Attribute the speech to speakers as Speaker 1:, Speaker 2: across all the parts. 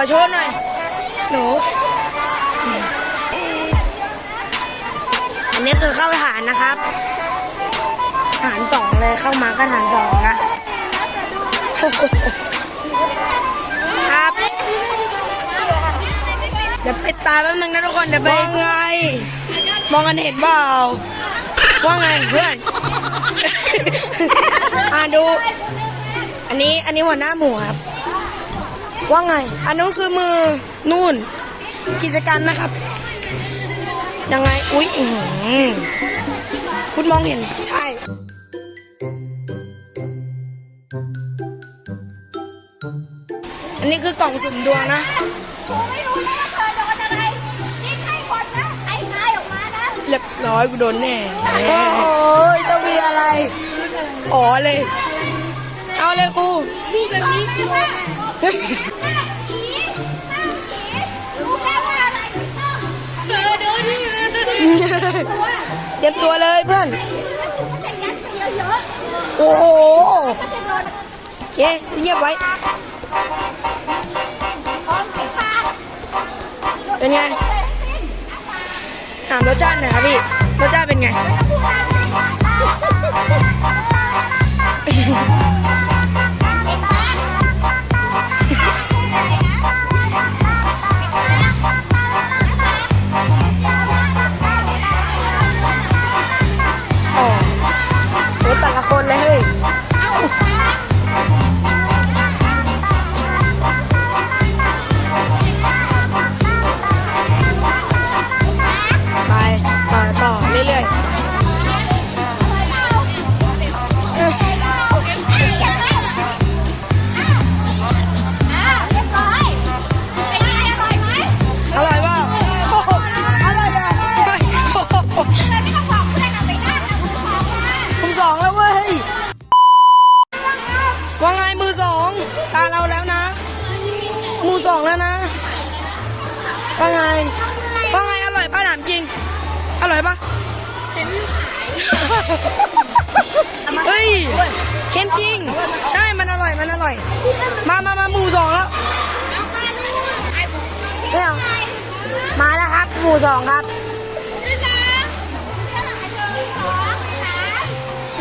Speaker 1: ขอโชว์หน่อย หนู อันนี้คือเข้าฐานนะครับ ฐานสองเลยเข้ามาก็ฐานสองนะ ครับ เดี๋ยวปิดตาแป๊บนึงนะทุกคน เดี๋ยวไปไง มองกันเห็นเปล่า ว่าไงเพื่อน อ่าดู อันนี้อันนี้หัวหน้าหมูครับ ว่าไง อันนู้นคือมือนู่น กิจกรรมนะครับ ยังไง อุ๊ยอื้อหือคุณมองเห็น ใช่อันนี้คือกล่องสุ่มดวงนะ
Speaker 2: กูไม่รู้นะเธอโดนอะไรนี่ใครคนนะใครคายออกมานะ
Speaker 1: เรียบร้อยกูโดนแน่ โอ้โหจะมีอะไร อ๋อเลย เอาเลยกู
Speaker 2: มีแบบนี้ก เต
Speaker 1: รียมตัวเลยเพื่อน
Speaker 2: จะยัดไปเยอะ
Speaker 1: โอ้โห
Speaker 2: ๆจะโดน
Speaker 1: โอเคเงียบไว้
Speaker 2: พร้อมปิดปาก
Speaker 1: เป็นไงถามรสชาติหน่อยครับพี่ รสชาติเป็นไง เอามาแล้วครับหมูสองครับ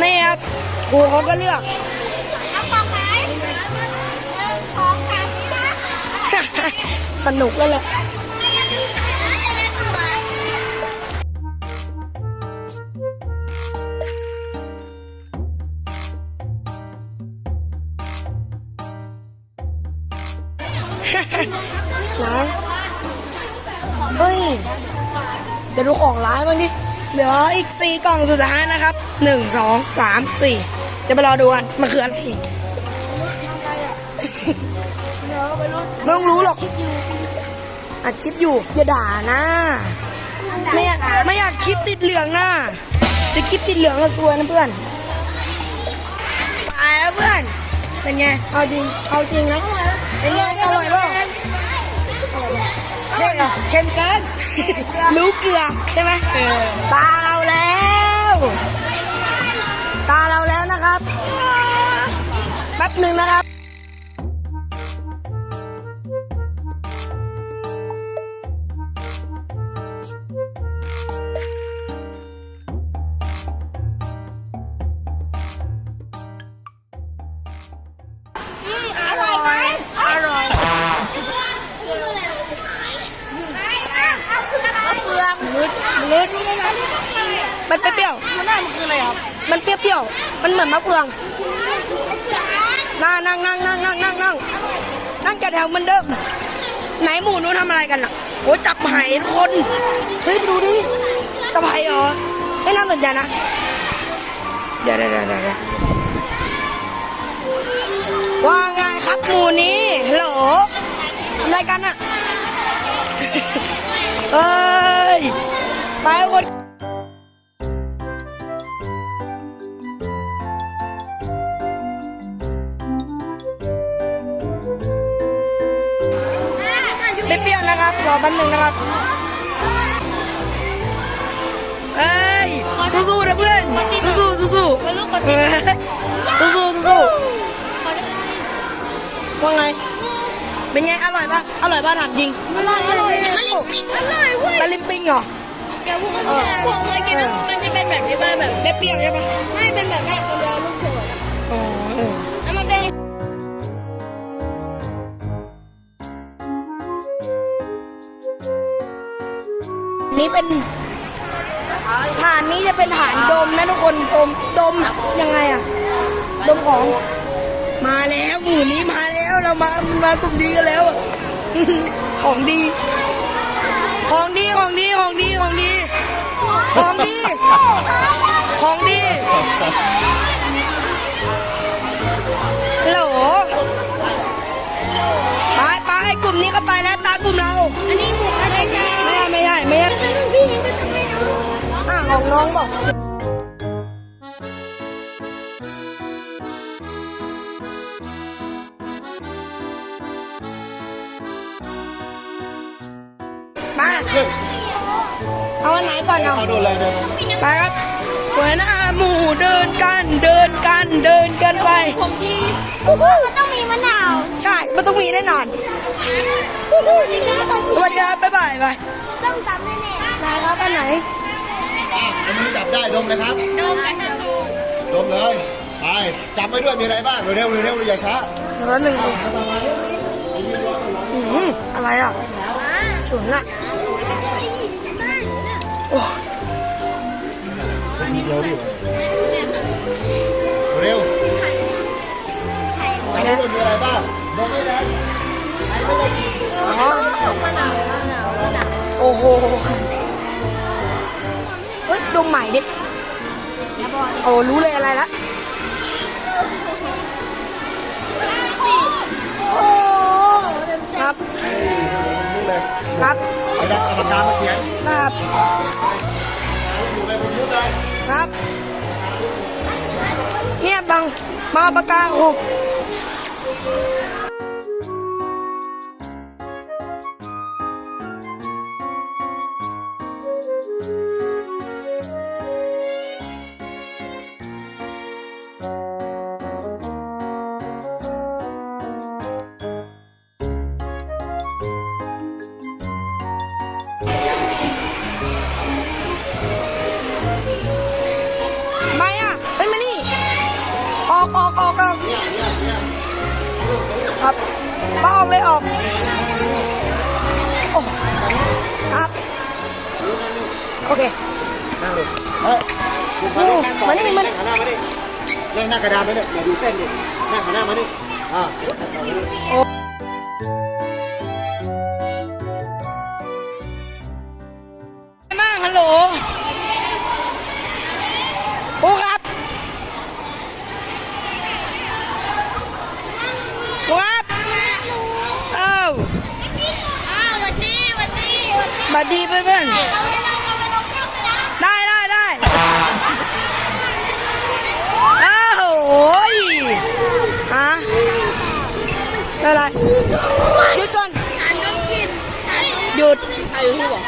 Speaker 1: นี่ครับครูเขาก็เลือกสนุกแล้วแหละ ดี๋ยวดูของร้ายบ้างดิเหลืออีกสี่กล่องสุดท้ายนะครับหนึ่งสองสามสี่เดี๋ยวไปรอดูกันมันคืออะไรไม่ต้องรู้หรอกอัดคลิปอยู่อย่าด่านะไม่อยากไม่อยากคลิปติดเหลืองนะเดี๋ยวคลิปติดเหลืองก็ซวยนะเพื่อนตายแล้วเพื่อนเป็นไงเอาจริงเอาจริงนะเป็นไงอร่อยเปล่า เค็มเหรอเค็มเกินรู้เกลือใช่ไหมตาเราแล้ว ตาเราแล้วนะครับแป๊บหนึ่งนะครับ
Speaker 2: เห
Speaker 1: มือนมะเฟืองนั่งนั่งนั่งนั่งนั่งนั่งนั่งนั่งจัดแถวเหมือนเดิมไหนหมูนู้นทำอะไรกันอะโอ้จับไหายคนเฮ้ยไปดูดิจับไหายเหรอให้ยน่าสนใจนะเดี๋ยวเดี๋ยวเดี๋ยวเดี๋ยวว่าไงครับหมูนี้ฮัลโหลอะไรกันอะเฮ้ยไปคนไม่เรี้ยวนะครับรอแป๊บนึงนะครับเอ้ยสู้ๆนะเพื่อน สู้ๆสู้ๆเฮ้ยสู้ๆสู้ๆว่าไงเเป็นไง อร่อยปะอร่อยปะถามจริง
Speaker 2: อร่อย อร่อยมันลิ้นปิ้งอร่อยเว้ย
Speaker 1: ตะลิมปิงเหรอ
Speaker 2: เดี๋ยวพวกมันจะพวกเคยกินแล้วมันจะเป็นแบบนี้บ้างแบบ
Speaker 1: ได้เปรี้ยวใช่ปะ
Speaker 2: ไม่เป็นแบบนี้คนเดียวลูก
Speaker 1: เป็นฐานนี้จะเป็นฐานดมนะทุกคนดมดมยังไงอะดมของ มาแล้วหมู่นี้มาแล้วเรามามากลุ่มดีกันแล้วของดี ของดีของดีของดีของดี ของดี ของดีฮัลโหลไปไปกลุ่มนี้ก็ไปแล้วตากลุ่มเรา
Speaker 2: อันนี้หมูอะ ไรจ้า
Speaker 1: ไม่ใช่ไม่ใช่ไม่ใช่
Speaker 2: เป็นลูกพี่ยังก็ทำไม่รู้
Speaker 1: อะของน้องบอกมาเอาอันไหนก่อนเอา
Speaker 3: เอาดูเลยเดิน
Speaker 1: ไปครับหัวหน้าหมู่เดินกันเดินกันเดินกันไป
Speaker 2: ผมดีมันต้องมีมะนาว
Speaker 1: ใช่ มันต้องมีแน่นอน
Speaker 2: นี่ก็ต้อง
Speaker 1: สวัสดีครับบ๊ายบายไป
Speaker 2: ต้องตำแน่
Speaker 1: นะครับอันไหน
Speaker 3: อะอันนี้จับได้ดมนะครับ
Speaker 2: ๆโดนกันดู
Speaker 3: ดมเลย ไปจับไปด้วยมีอะไรบ้าง เร็วๆเร็วๆอย่าช้า
Speaker 1: เดี๋ยวแป๊บหนึ่งอืมอะไรอะฉุนอะโอ้
Speaker 3: ทีเดียวดิเร็วจับไปด้วยมีอะไรบ้างดมไม่ได้
Speaker 1: อ๋อโอ้โหเฮ้ยดมใหม่ดิโอ้รู้เลยอะไรละครับ
Speaker 3: นี่เลย
Speaker 1: ครับ
Speaker 3: ไปดักเอาปากกามาเขียน
Speaker 1: ครับ
Speaker 3: อยู่ในผมยุดเลย
Speaker 1: ครับ เนี่ยบังมาเอาปากกาโอ้ไออกออกออกอครับมาออกเลยออกโอ้ครับโอเค
Speaker 3: นั่งเลยเฮ้ยมานั่งต่อ
Speaker 1: มานี่มานี่
Speaker 3: นั่งหันหน้ามานี่นั่งหน้ากระดานไปเนี่ยอย่าดูเส้นดินั่งหันหน้ามานี่อ่า
Speaker 1: มากฮัลโหลโอ้ครับโอ้ครับเอ้า
Speaker 2: อ้าววันดีวันดี วันดี
Speaker 1: บัดดีเพื่อน
Speaker 2: เราจะลองเอาไปลงช่องนะ
Speaker 1: ๆได้ได้ได้อ้าวโอ้ยฮะอะไรหยุดก่อน
Speaker 2: อ่านต้องกิน
Speaker 1: หยุด
Speaker 2: ใครอยู่ที่บอก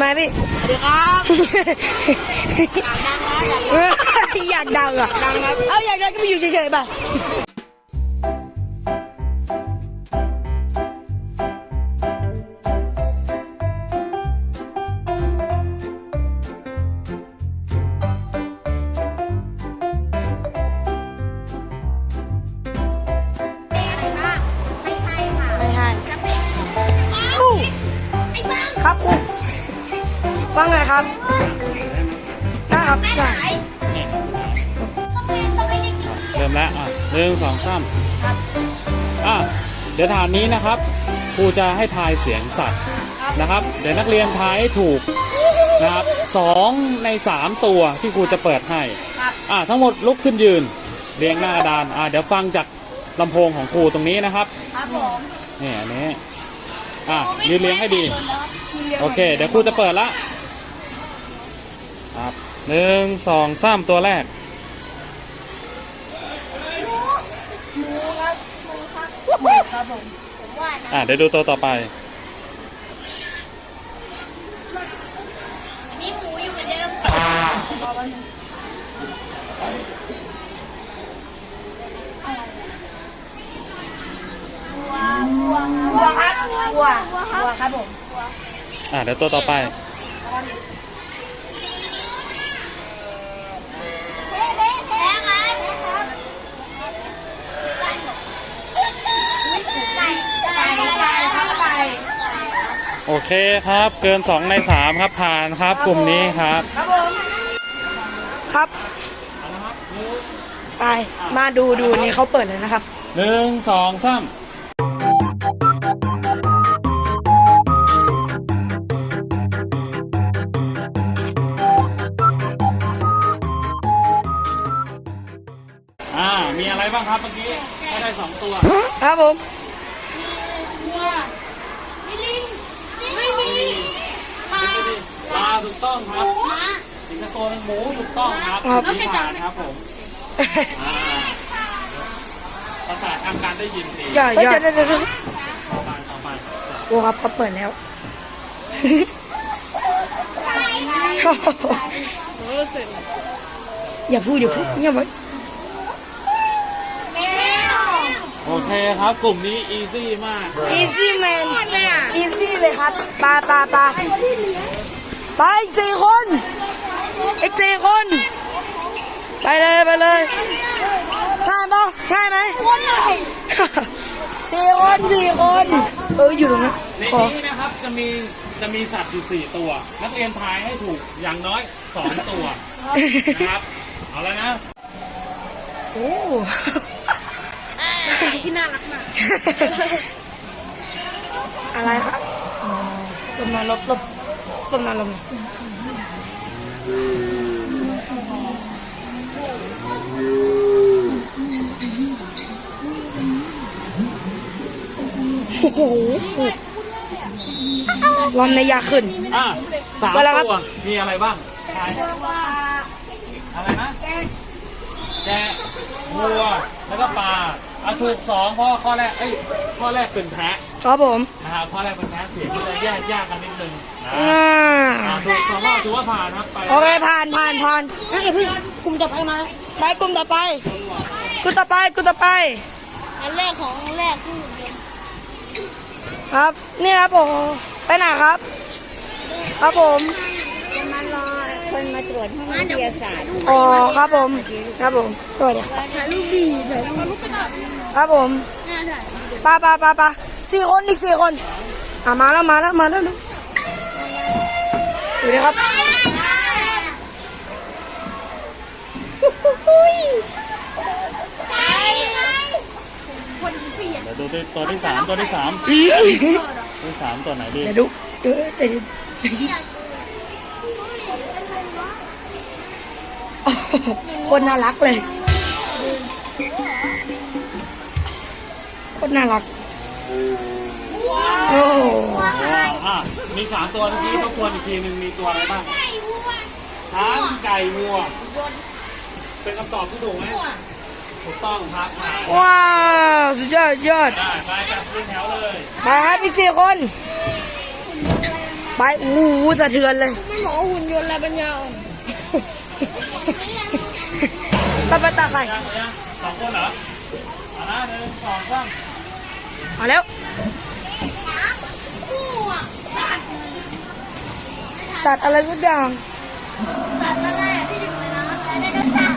Speaker 1: มาพี่
Speaker 2: สวัสดีครับอยากดังนะอยาก
Speaker 1: อยากดังอะ
Speaker 2: ดังครับ
Speaker 1: เอาอยากดังก็ไปอยู่เฉยๆป่ะ
Speaker 4: สองสาม
Speaker 1: ครับ
Speaker 4: อะเดี๋ยวฐานนี้นะครับครูจะให้ทายเสียงสัตว์
Speaker 1: ครับ
Speaker 4: นะครับ เดี๋ยวนักเรียนทายให้ถูกนะครับสองในสามตัวที่ครูจะเปิดให้
Speaker 1: ครับ
Speaker 4: อะทั้งหมดลุกขึ้นยืน เรียงหน้ากระดานอะเดี๋ยวฟังจากลำโพงของครูตรงนี้นะครับ
Speaker 2: ครับผม
Speaker 4: นี่อันนี้อะยืนเรียงให้ดี โอเค เดี๋ยวครูจะเปิดละครับหนึ่งสองสามตัวแรก
Speaker 1: ครับผม
Speaker 4: อะเดี๋ยวดูตัวต่อไป
Speaker 2: มีหมูอยู่เหมือนเดิม
Speaker 1: ว้าวัววัวครับผม
Speaker 4: อ่าเดี๋ยวตัวต่อไป
Speaker 2: แพ้ไหมไก่ ไก่ไก่
Speaker 1: ครับไป
Speaker 4: โอเคครับ เกิน 2 ใน 3 ครับผ่านครับกลุ่มนี้ครับ
Speaker 1: ครับผม ครับ ไป มาดูดูนี่เขาเปิดเลยนะครับ
Speaker 4: หนึ่งสองสามอ่า มีอะไรบ้างครับเมื่อกี้ให้ได้สองตัว
Speaker 1: ครับผม
Speaker 2: ไม่ลิงไม่มีปลา
Speaker 4: ปลา ถูกต้องครับ
Speaker 2: หมา
Speaker 4: สิงคโปร์หมูถูกต้องครับ
Speaker 1: ครับ
Speaker 4: นี่ผ่านครับผมอ่าภาษาทางการได้ยินดี
Speaker 1: อย่าอย่าเดี๋ยวเดี๋ยวเดี๋ยว
Speaker 4: ต่อไปต่อไป
Speaker 1: โอ้ครับเขาเปิดแล้วอย่าพูดอย่าพูดเงียบไว้
Speaker 2: แมว
Speaker 4: โอเคครับ กลุ่มนี้อีซี่มาก
Speaker 1: easy man easy เลยครับปาปาปา ไปอีกสี่คน อีกสี่คน ไปเลยไปเลยง่ายปะง่ายไหม
Speaker 2: คนหน่อย
Speaker 1: สี่คนสี่คน เอออยู่ตรงนั้น
Speaker 4: ใน
Speaker 1: ขอ
Speaker 4: นี้นะครับจะมีจะมีสัตว์อยู่4ตัว นักเรียนทายให้ถูกอย่างน้อย2ตัวนะครับเอาแล้วนะ
Speaker 1: โอ้
Speaker 2: ที่น่ารักมาก
Speaker 1: อะไรครับอ๋อลมมาลบลบ ลมมาลมมาโอ้โหลมในยาขึ้น
Speaker 4: อะสาม
Speaker 1: ไปแล้วครับ
Speaker 4: ตัวมีอะไรบ้างทายอะไรนะแกะวัวแล้วก็ปลา อะถูกสองเพราะว่าข้อแรกเอ้ยข้อแรกเป็นแพะ
Speaker 1: ครับผม
Speaker 4: นะครับข้อแรกเป็นแพะเสียงก็จะแยกยากกันนิดนึงนะ
Speaker 1: อ่า
Speaker 4: อะถูกสองข้อถือว่าผ่านครับไป
Speaker 1: โอเคผ่านผ่านผ่าน
Speaker 2: นั่นเดี๋ยวพี่กลุ่มต่อไปมา
Speaker 1: ไปกลุ่มต่อไปกลุ่มต่อไปกลุ่มต่อไป
Speaker 2: อันแรกของแรกคือ
Speaker 1: ครับนี่ครับผมไปไหนครับ ครับผม
Speaker 2: จะมารอคนมาตรวจห้องวิทยาศาสตร์
Speaker 1: อ๋อครับผม ครับผมสวัสดีครับ
Speaker 2: ถ่ายรูปดีถ่ายรูปไปก่อน
Speaker 1: ครับผม
Speaker 2: น่าถ่าย
Speaker 1: ปาปาปาปาสี่คนอีกสี่คนอะมาแล้วมาแล้วมาแล้วดูดูดิครับ
Speaker 2: คนเสีย
Speaker 4: เดี๋ยวดูที่ตัวที่สามตัวที่สามตัวที่สามตัวไหนดี
Speaker 1: เดี๋ยวดูเดี๋ยวใจเย็นโอ้โหคนน่ารักเลย คนน่ารักโอ้โห
Speaker 4: อะมีสามตัวเมื่อกี้ต้องทวนอีกทีหนึ่งมีตัวอะไรบ้าง
Speaker 2: ไก่วัว
Speaker 4: ช้างไก่งัว
Speaker 2: บน
Speaker 4: เป็นคำตอบที่ถูกไหมถูกต้องครับผ่าน
Speaker 1: ว้าวสุดยอดยอด
Speaker 4: ได้ไปจับเรียงแถวเลย
Speaker 1: ไปครับอีกสี่คน ไปโอ้โหสะเทือนเลย
Speaker 2: มันบอกหุ่นยนต์อะไรปัญญาอ่อน
Speaker 1: ตาไปตาใคร
Speaker 4: ยังยังสองคนเหรอเอาละหนึ่งสองสาม
Speaker 1: เอาแล้ว
Speaker 2: กู้อะสัตว์
Speaker 1: สัตว์อะไรสักอย่าง
Speaker 2: สัตว์อะไรที่อยู่ในน้ำอะไรไดโนเสาร์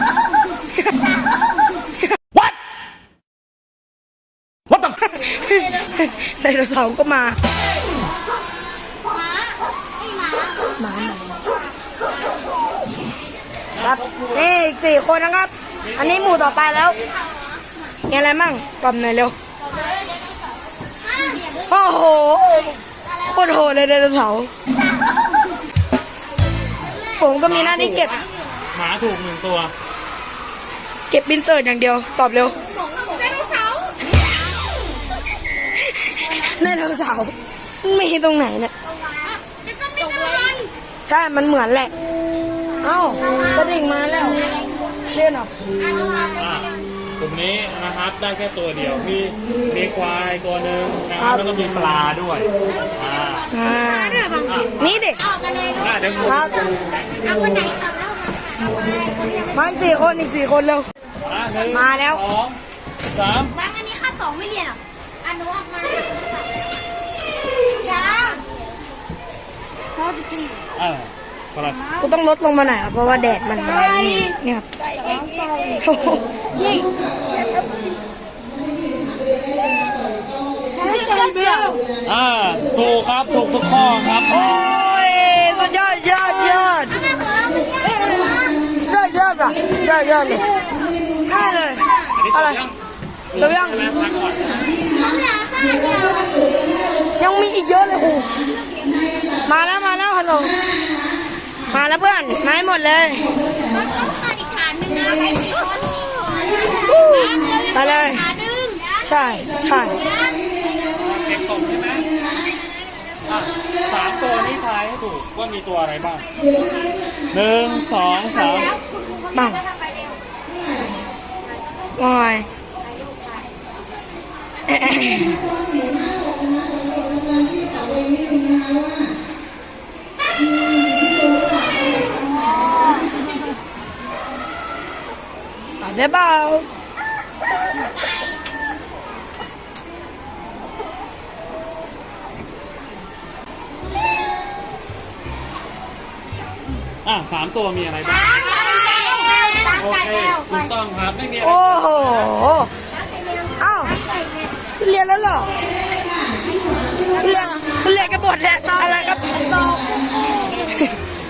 Speaker 1: ไดโนเสาร์ก็มา
Speaker 2: หมาไอ้หมา
Speaker 1: หมาครับนี่อีกสี่คนนะครับ อันนี้หมู่ต่อไปแล้วมีอะไรมั่งตอบหน่อยเร็ว โอ้โหโคตรโหดเลยไดโนเสาร์ผมก็มีหน้าที่เก็บ
Speaker 4: หมาถูกหนึ่งตัว
Speaker 1: เก็บบินเสิร์ตอย่างเดียว ตอบเร็ว
Speaker 2: ไดโนเสาร์
Speaker 1: ไดโนเสาร์ไม่เห็นตรงไหนเนี่ย
Speaker 2: มันก็ไม่อะไร
Speaker 1: ใช่ มันเหมือนแหละ เอ้ากระดิ่งมาแล้วเลื่อนเหรอ
Speaker 4: อะกุ่มนี้นะครับได้แค่ตัวเดียวมีมีควายตัวหนึ่งนะครับแล้วก็มีปลาด้วย
Speaker 1: นี่ดิ
Speaker 2: ออกมาเลย
Speaker 4: ลูเดี๋ยวผม
Speaker 1: ครับ
Speaker 2: เอาคนไหนก่อนแล้วเอาไป
Speaker 1: นาอีสี่คนอีกสี่คนเร็ว
Speaker 4: อะหย
Speaker 1: มาแล้ว
Speaker 4: สองสาม
Speaker 2: บ้างอันนี้คาสองไม่เรียนเหรออันนู้ออกมาช้า
Speaker 4: เข้อสี่ เออ
Speaker 1: กูต้องลดลงมาหน่อยครับเพราะว่าแดดมันมานี่เนี่ยครับโอ้โห
Speaker 2: ยี่ใช้ใจเดียว
Speaker 4: อ่าถูกครับถูกทุกข้อครับ
Speaker 1: โอ้ยสุดยอดยอดยอดยอดยอดอะยอดยอดเลยได้เลย
Speaker 4: อันนี้จ
Speaker 1: อะไร
Speaker 4: บยัง
Speaker 1: เดี๋ยวยัง
Speaker 4: ใช่ไหมพักก่อน
Speaker 1: ยังมีอีกเยอะเลยครูมาแล้วมาแล้วฮัลโหล มาแล้วเพื่อนมาให้หมดเลย
Speaker 2: ต้องขาดอีกฐานหนึ่งนะใช้สี่คนสี่คน
Speaker 1: มาเลย
Speaker 2: ฐานหนึ่ง
Speaker 1: ใช่ใช่
Speaker 4: เก็บตกใช่ไหมอะสามตัวนี้ทายให้ถูกว่ามีตัวอะไรบ้างหนึ่งสองสาม
Speaker 1: บังวายตอ บได้เปล่า
Speaker 4: อะสามตัวมีอะไรบ้าง โอเคถูกต้องครับ ไม่มีอะไร
Speaker 1: โอ้โหเอ้าขึ้นเรียนแล้วเหรอขึ้นเรียนขึ้นเรียนกันหมดแล้วอะไรครับ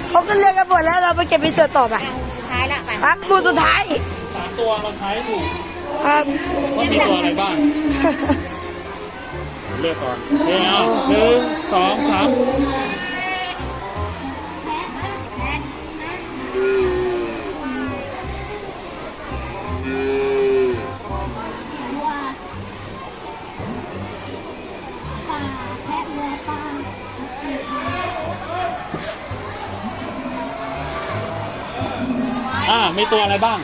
Speaker 1: เขาขึ้นเรียนกันหมดแล้วเราไปเก็บรีเสิร์ชต่อไป
Speaker 2: สุดท้ายละไป
Speaker 1: ครับบูสุดท้าย
Speaker 4: สาม ตัวเราทายให้ถูก
Speaker 1: ครับ
Speaker 4: ว่ามีตัวอะไรบ้าง เลือกก่อนเฮ้ยเอาหนึ่งสองสาม
Speaker 2: วัวปลาแพะวัวปลา
Speaker 4: อะมีตัวอะไรบ้าง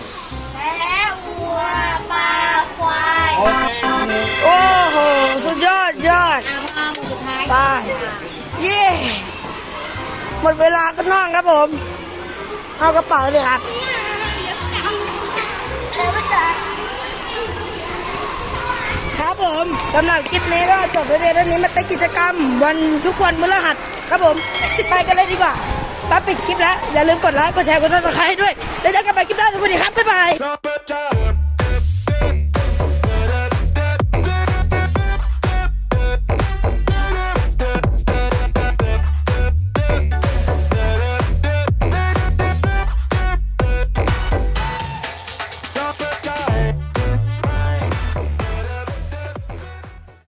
Speaker 2: ย
Speaker 4: อ
Speaker 1: ด
Speaker 2: มาหมดสุดท้าย
Speaker 1: ไปเย่หมดเวลาก็นอนครับผม เอากระเป๋าเลยครับครับผมสำหรับคลิปนี้ก็จบไปเพียงเท่านี้มาเป็นกิจกรรม วันทุกวันพฤหัสครับผม ไปกันเลยดีกว่าป้าปิดคลิปแล้ว อย่าลืมกดไลค์กดแชร์กดซับสไครต์ด้วย แล้วเจอกันใหม่คลิปหน้าสวัสดีครับ บ๊ายบาย